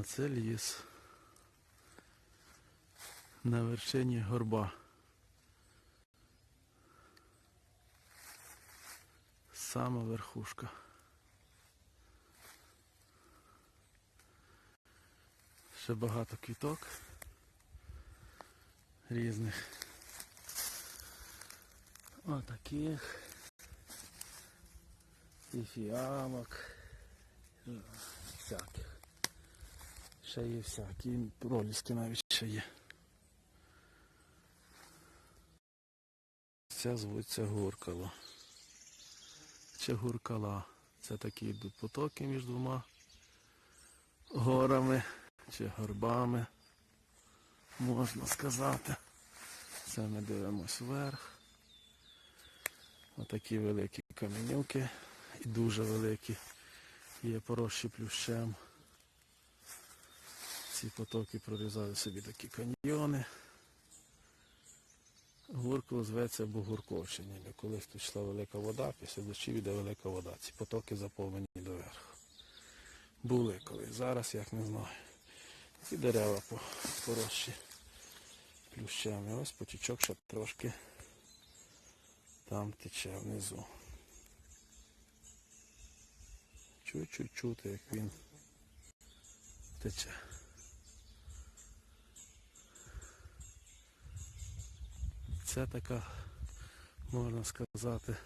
А це ліс. На вершині горба. Сама верхушка. Ще багато квіток різних. Отаких. І фіамок. Всяких. Ще є всякі, проліски навіть ще є. Це звуться гуркало. Чи гуркала. Це такі йдуть потоки між двома горами чи горбами, можна сказати. Це ми дивимось вверх. Отакі великі каменюки і дуже великі. Є поросші плющем. Ці потоки прорізають собі такі каньйони. Гуркало зветься Бугурковщині. Бо Колись тут йшла велика вода, після дощів іде велика вода. Ці потоки заповнені доверху. Були колись, зараз як не знаю. Ці дерева по- поросші плющем. Ось потічок ще трошки там тече внизу. Чуть-чуть чути, як він тече. Це така, можна сказати,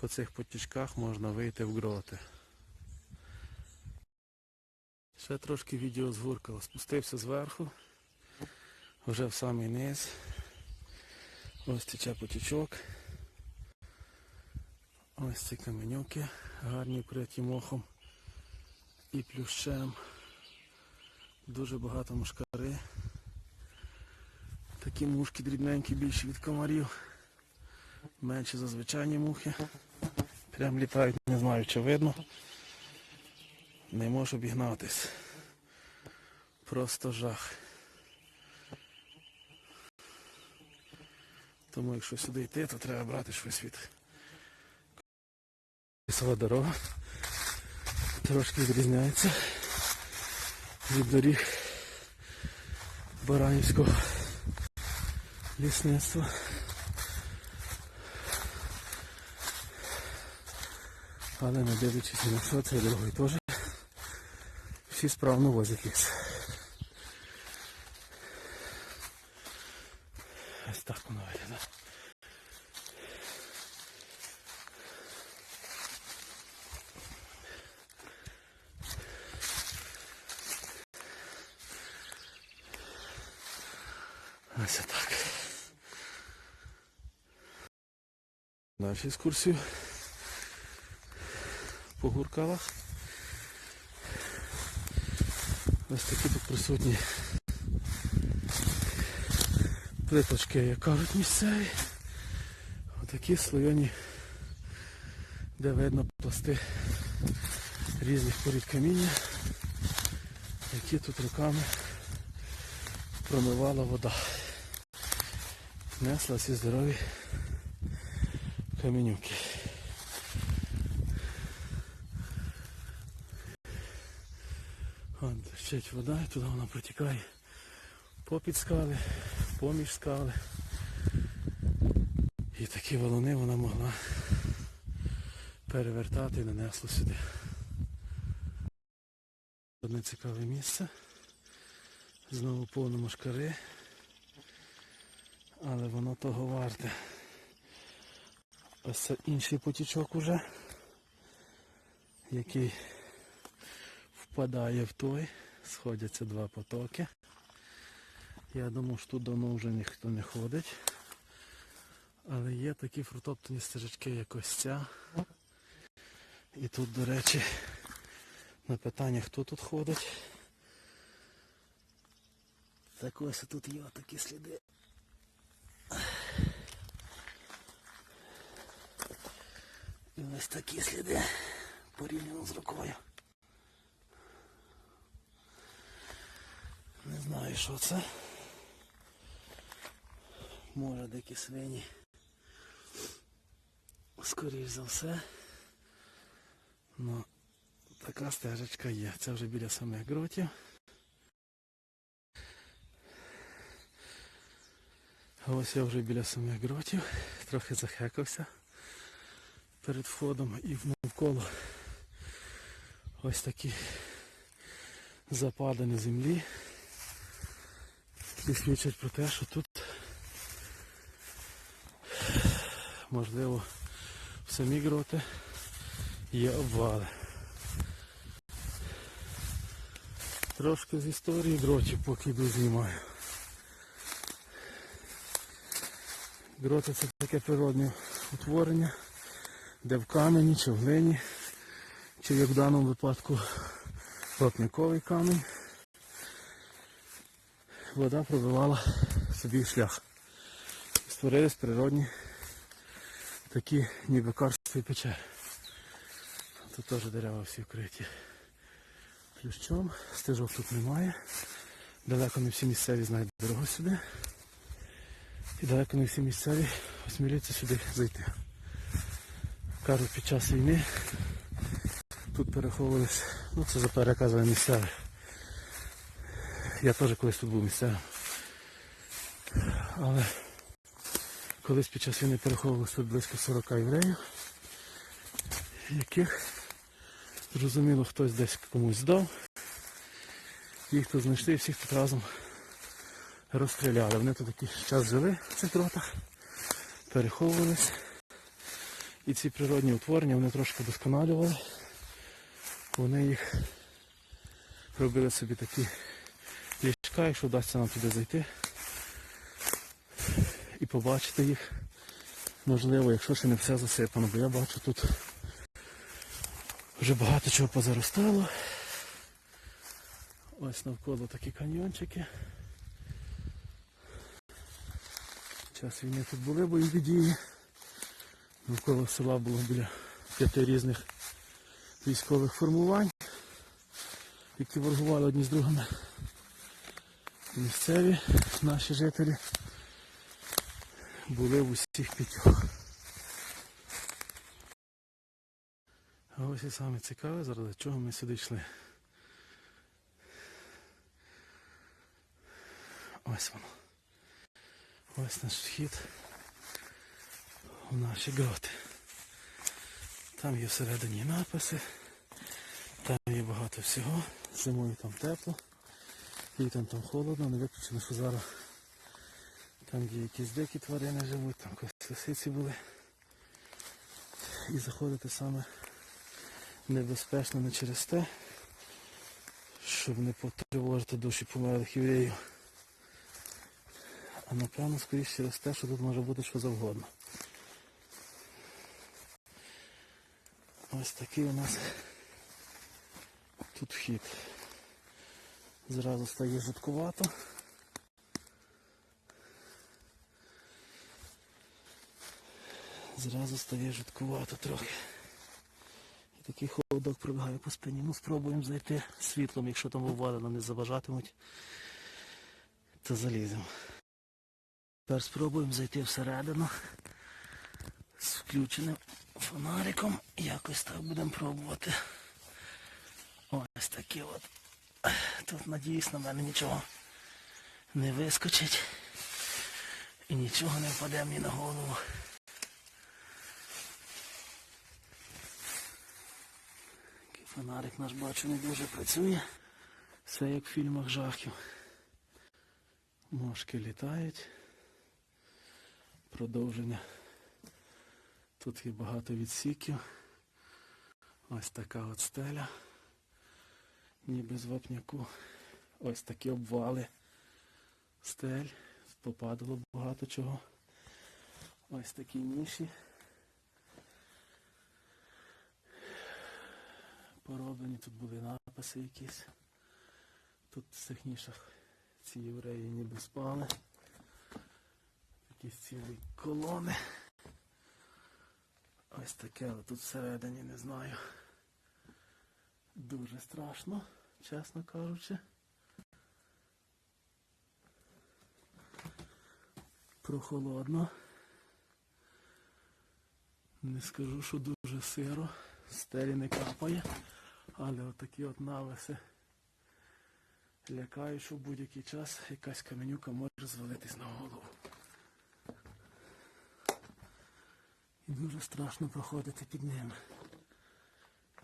по цих потічках можна вийти в гроти. Ще трошки відео згуркало. Спустився зверху, вже в самий низ. Ось тече потічок. Ось ці каменюки, гарні вкриті мохом і плющем. Дуже багато мушкари. Такі мушки дрібненькі, більші від комарів. Менші за звичайні мухи. Прям літають, не знаю чи видно. Не можу обігнатись. Просто жах. Тому якщо сюди йти, то треба брати щось від лісова дорога. Трошки відрізняється від доріг Баранівського лісництва. Але не дивлячись на що, цією дорогою теж всі справно возять ліс. Ось так воно виглядає. Ось так. Далі екскурсію по гуркалах. Ось такі тут присутні плиточки, як кажуть, місцеві. Отакі слоєні, де видно пласти різних порід каміння, які тут руками промивала вода. Несла ці здорові каменюки. От, дощить вода і туди вона протікає попід скали, поміж скали. І такі валуни вона могла перевертати і нанесла сюди. Одне цікаве місце. Знову повно мошкари. Але воно того варте. Ось це інший потічок уже, який впадає в той. Сходяться два потоки. Я думав, що тут давно вже ніхто не ходить. Але є такі фрутоптані стежечки, як ось ця. І тут, до речі, на питання, хто тут ходить. Так ось тут є такі сліди. Ось такі сліди порівняно з рукою. Не знаю, що це. Може дикі свині. Скоріш за все. Ну, така стежечка є. Це вже біля самих гротів. Ось я вже біля самих гротів. Трохи захекався перед входом і навколо ось такі западини землі. які свідчать про те, що тут можливо в самі гроти є обвали. Трошки з історії гротів поки йду знімаю. Гроти це таке природне утворення, де в камені чи в глині, чи як в даному випадку плотниковий камінь, вода пробивала собі шлях. Створились природні такі ніби карстові печери. Тут теж дерева всі вкриті плющом, стежок тут немає. Далеко не всі місцеві знають дорогу сюди. І далеко не всі місцеві осмілюються сюди зайти. Кажуть, під час війни тут переховувались, ну це за переказами місцевих. Я теж колись тут був місцевим. Але колись під час війни переховувалось тут близько 40 євреїв, яких зрозуміло хтось десь комусь здав. Їх тут знайшли і всіх тут разом розстріляли. Вони тут якийсь час жили в цих дротах, переховувались. І ці природні утворення вони трошки досконалювали. Вони їх робили собі такі ліжка, якщо вдасться нам туди зайти і побачити їх. Можливо, якщо ще не все засипано, бо я бачу тут вже багато чого позаростало. Ось навколо такі каньйончики. Час війни тут були бойові дії. Навколо села було біля п'яти різних військових формувань, які воргували одні з другими. Місцеві наші жителі були в усіх п'ятьох. А ось і саме цікаве, заради чого ми сюди йшли. Ось воно. Ось наш вхід в наші гроти. Там є всередині написи, там є багато всього. Зимою там тепло, літом там холодно, не виключено, що зараз там є якісь дикі тварини живуть, там якісь лисиці були. І заходити саме небезпечно не через те, щоб не потривожити душі померлих євреїв. А напевно, скоріше через те, що тут може бути що завгодно. Ось такий у нас тут вхід. Зразу стає жуткувато. Зразу стає жуткувато трохи. І такий холодок пробігає по спині. Ну спробуємо зайти світлом, якщо там нам не заважатимуть, то заліземо. Тепер спробуємо зайти всередину з включеним фонариком. Якось так будемо пробувати. Ось такі от. Тут, надіюсь, на мене нічого не вискочить. І нічого не впаде мені на голову. Фонарик наш бачу не дуже працює. Все як в фільмах жахів. Мошки літають. Продовження. Тут є багато відсіків. Ось така от стеля. Ніби з вапняку. Ось такі обвали стель. Попадало багато чого. Ось такі ніші. Пороблені, тут були написи якісь. Тут в цих нішах ці євреї ніби спали. Якісь цілі колони. Ось таке, але тут всередині не знаю. Дуже страшно, чесно кажучи. Прохолодно. Не скажу, що дуже сиро. Стелі не капає. Але отакі от нависи лякають, що в будь-який час якась каменюка може звалитись на голову. Дуже страшно проходити під ними.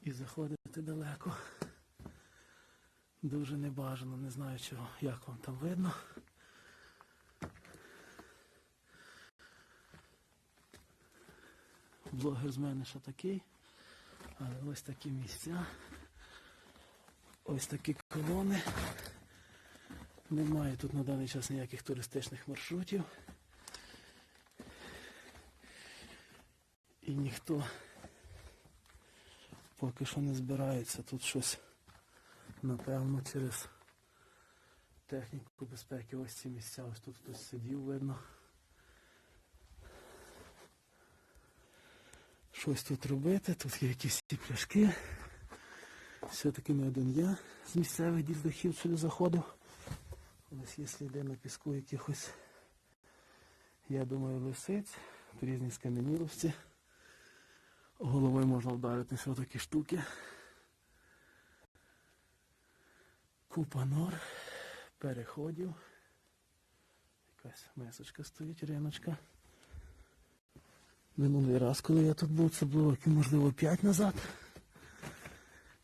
І заходити далеко. Дуже небажано, не знаю чого, як вам там видно. Блогер з мене ще такий. Але ось такі місця. Ось такі колони. Немає тут на даний час ніяких туристичних маршрутів. Ніхто поки що не збирається тут щось, напевно, через техніку безпеки. Ось ці місця, ось тут хтось сидів, видно. Щось тут робити, тут є якісь ці пляшки. Все-таки не один я з місцевих діздохів сюди заходив. Ось є сліди на піску якихось, я думаю, лисиць, різні скам'янілості. Головою можна вдарити що такі штуки. Купа нор, переходів. Якась месочка стоїть, риночка. Минулий раз, коли я тут був, це було можливо, 5 назад.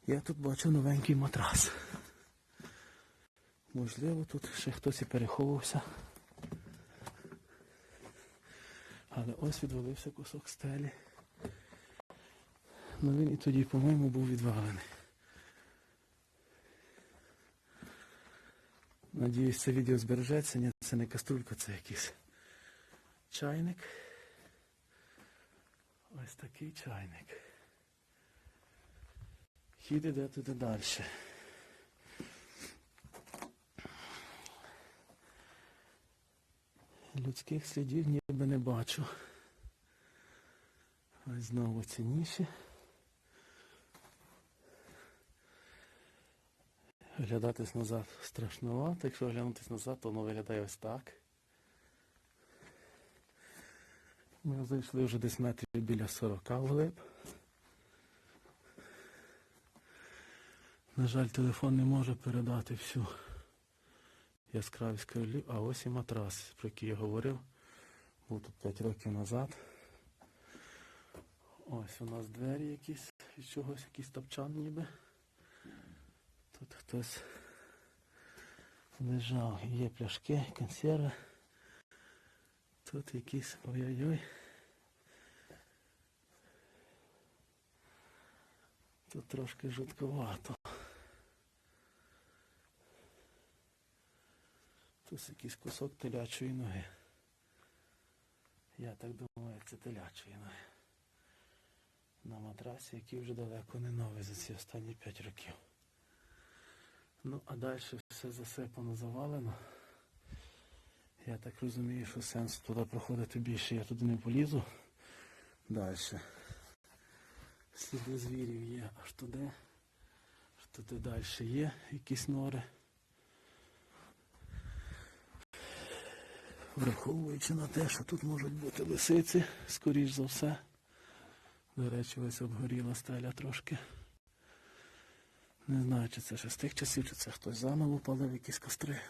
Я тут бачу новенький матрас. Можливо, тут ще хтось і переховувався. Але ось відвалився кусок стелі. Ну він і тоді, по-моєму, був відвалений. Надіюсь, це відео збережеться. Ні, це не каструлька, це якийсь чайник. Ось такий чайник. Хід іде туди далі. Людських слідів ніби не бачу. Ось знову ці ніші. Глядатись назад страшновато. Якщо глянутись назад, то воно виглядає ось так. Ми зайшли вже десь метрів біля 40 вглиб. На жаль, телефон не може передати всю яскравість королів, а ось і матрас, про який я говорив. Був тут 5 років назад. Ось у нас двері якісь, від чогось якийсь топчан ніби. Тут хтось лежав. Є пляшки, консерви. Тут якісь ой-ой-ой. Тут трошки жутковато. Тут якийсь кусок телячої ноги. Я так думаю, це телячої ноги. На матрасі, який вже далеко не новий за ці останні 5 років. Ну, а далі все засипано, завалено. Я так розумію, що сенсу туди проходити більше, я туди не полізу. Далі. Сліди звірів є аж туди. Аж туди далі є якісь нори. Враховуючи на те, що тут можуть бути лисиці, скоріш за все. До речі, ось обгоріла стеля трошки. Не знаю, чи це ще з тих часів, чи це хтось заново палив якісь костри.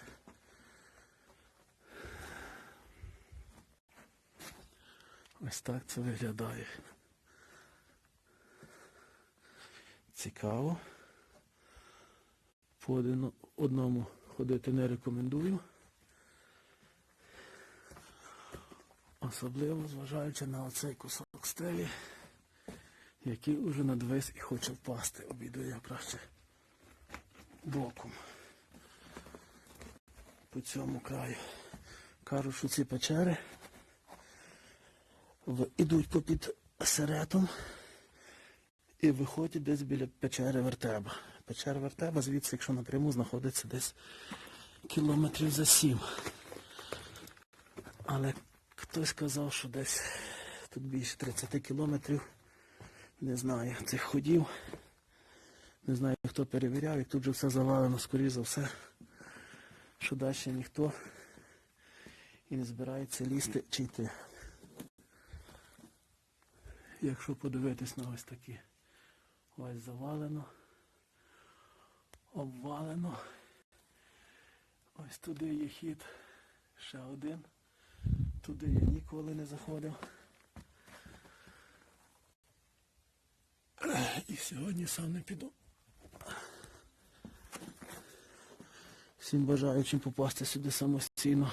Ось так це виглядає. Цікаво. По одному ходити не рекомендую. Особливо зважаючи на оцей кусок стелі, який уже надвис і хоче впасти. Обійду я краще боком. По цьому краю. Кажуть, що ці печери ідуть попід серетом і виходять десь біля печери Вертеба. Печера Вертеба звідси, якщо напряму, знаходиться десь кілометрів за сім. Але хтось казав, що десь тут більше 30 кілометрів. Не знаю цих ходів. Не знаю, хто перевіряв, і тут же все завалено, скоріш за все, що далі ніхто і не збирається лізти чи йти. Якщо подивитись на ось такі, ось завалено. обвалено. Ось туди є хід. Ще один. Туди я ніколи не заходив. І сьогодні сам не піду. Всім бажаючим попасти сюди самостійно.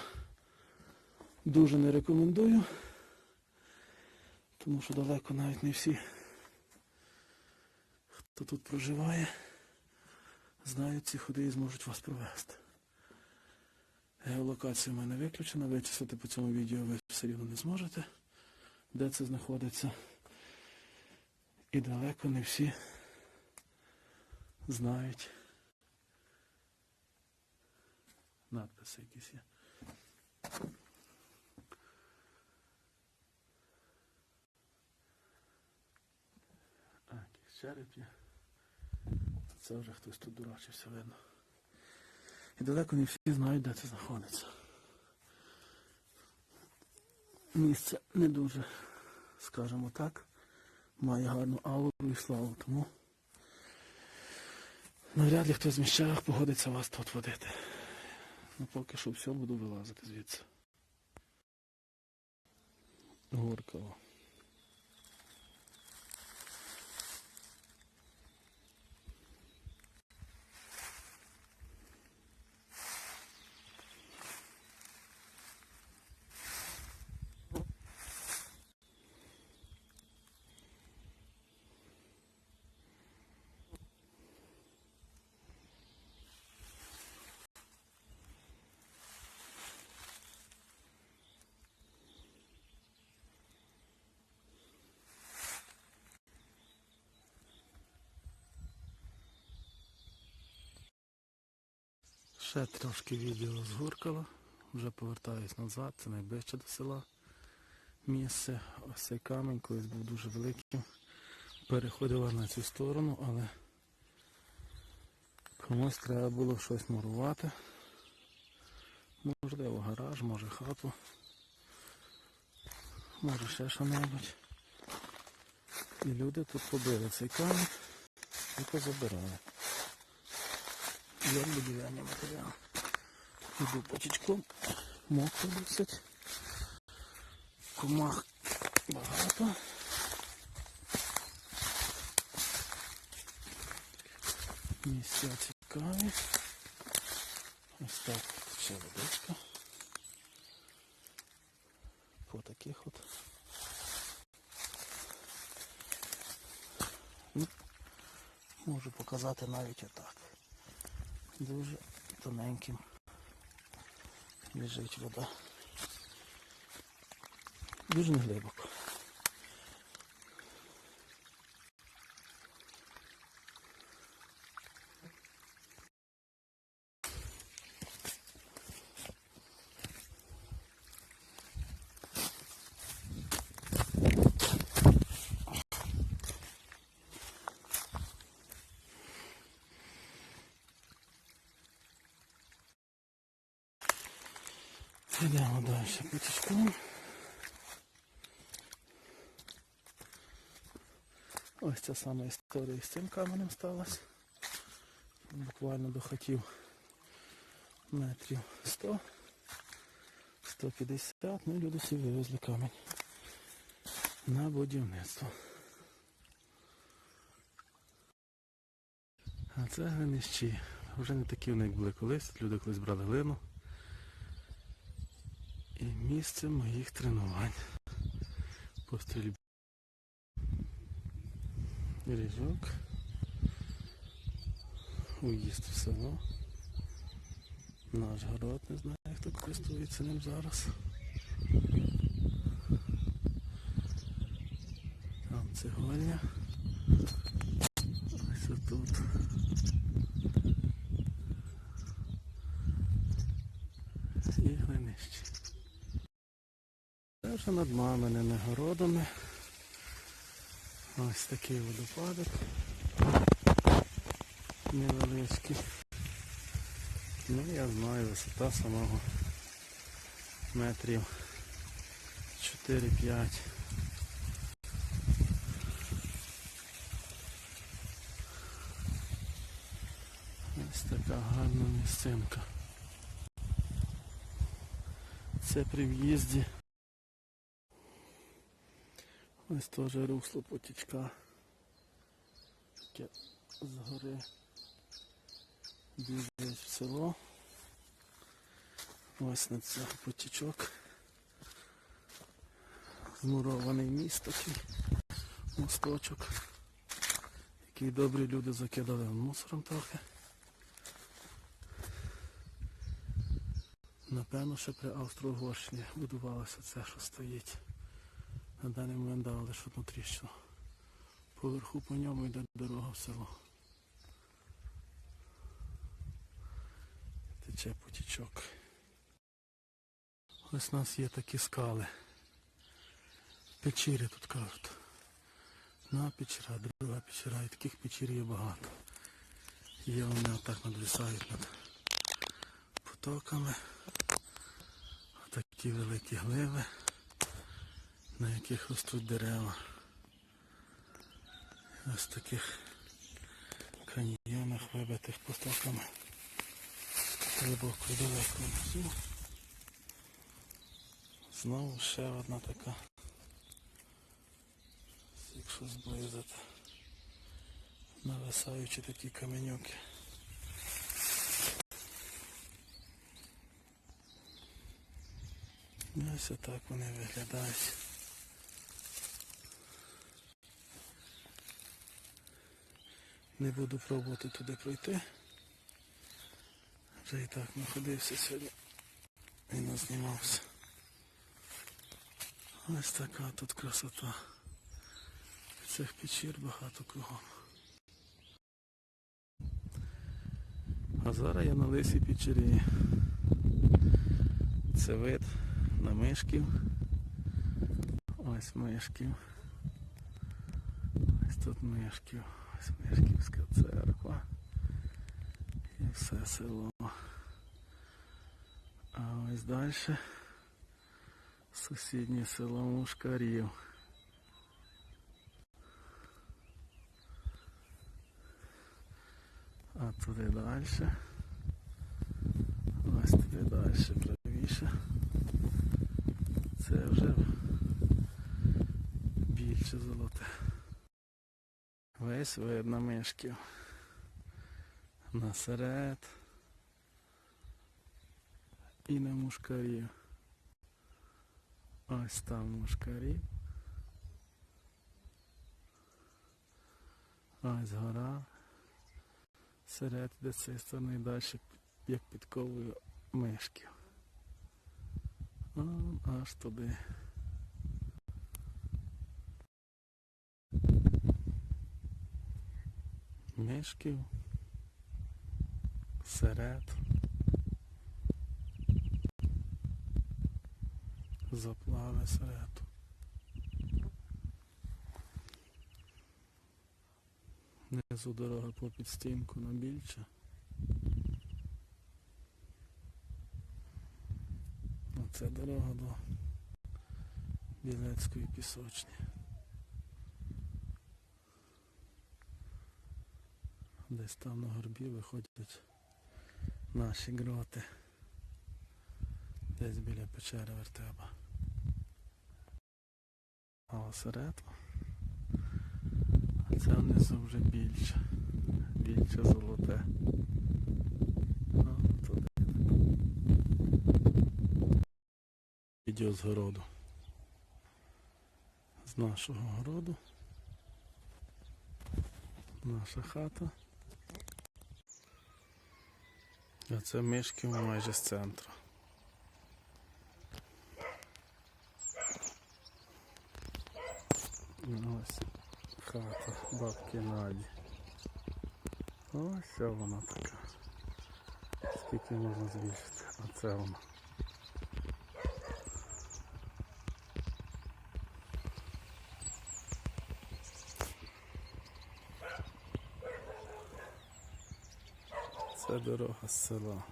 Дуже не рекомендую. Тому що далеко навіть не всі, хто тут проживає, знають ці ходи і зможуть вас провести. Геолокація в мене виключена, вичислити по цьому відео ви все рівно не зможете, де це знаходиться. І далеко не всі знають надписи якісь є. А, якийсь череп є. Це вже хтось тут дурачився, видно. І далеко не всі знають, де це знаходиться. Місце не дуже, скажімо так, має гарну ауру і славу, тому навряд ли хтось з місцевих погодиться вас тут водити. Ну поки що все буду вилазити звідси. Горького. Ще трошки відео з Гуркала. Вже повертаюсь назад, це найближче до села місце. Ось цей камінь колись був дуже великим. Переходила на цю сторону, але комусь треба було щось мурувати. Можливо, гараж, може хату, може ще що-небудь. І люди тут побили цей камінь і позабирали. Як будівельний матеріал. Іду почечком, мокро досить. Комах багато. Місця цікаві. Ось так ще водичка. По таких от. Ну, можу показати навіть отак дуже тоненьким біжить вода. Дуже неглибоко. Йдемо далі потічком. Ось ця сама історія з цим каменем сталася. Буквально до хатів метрів 100, 150, ну і люди всі вивезли камінь на будівництво. А це глинищі. Вже не такі вони як були колись. Люди колись брали глину. І місце моїх тренувань по стрільбі. Ріжок. Уїзд в село. Наш город, не знаю, хто користується ним зараз. Там цегольня. Ось тут. І глинище. Це вже над маминими городами. Ось такий водопадок. Невеличкий. Ну я знаю, висота самого метрів 4-5. Ось така гарна місцинка. Це при в'їзді. Ось теж русло потічка. Таке згори біжить в село. Ось на це потічок. Змурований міст такий, мосточок, який добрі люди закидали мусором трохи. Напевно, ще при Австро-Угорщині будувалося це, що стоїть. На даний момент дали лише одну тріщину. Поверху по ньому йде дорога в село. Тече потічок. Ось у нас є такі скали. Печери тут кажуть. Одна печера, друга печера. І таких печер є багато. Є вони отак надвисають над потоками. Такі великі гливи, на яких ростуть дерева. Ось таких каньйонах вибитих потоками. Глибоко і далеко внизу. Знову ще одна така. Якщо зблизити. Нависаючі такі каменюки. І Ось отак вони виглядають. Не буду пробувати туди пройти. Вже і так находився сьогодні і назнімався. Ось така тут красота. Цих печір багато кругом. А зараз я на лисій печері. Це вид на мишків. Ось мишків. Ось тут мишків. Ось мишківська церква. І все село. А ось далі сусіднє село Мушкарів. А туди далі. Ось туди далі правіше. Це вже більше золоте. Весь видно мишків. Насеред. І на мушкарів. Ось там мушкарів. Ось гора. Серед де цієї сторони далі як підковую мишків. Аж туди. Мишків. Серед. Заплави серед. Внизу дорога по підстінку на більше. Оце дорога до Білецької пісочні. Десь там на горбі виходять наші гроти. Десь біля печери вертеба. А осеред. А це внизу вже більше. Більше золоте. А, туди. Відео з городу. З нашого городу. Наша хата. А це мишки майже з центру. Ось хата бабки Наді. Ось вона така. Скільки можна збільшити? Оце вона. Це дорога з села.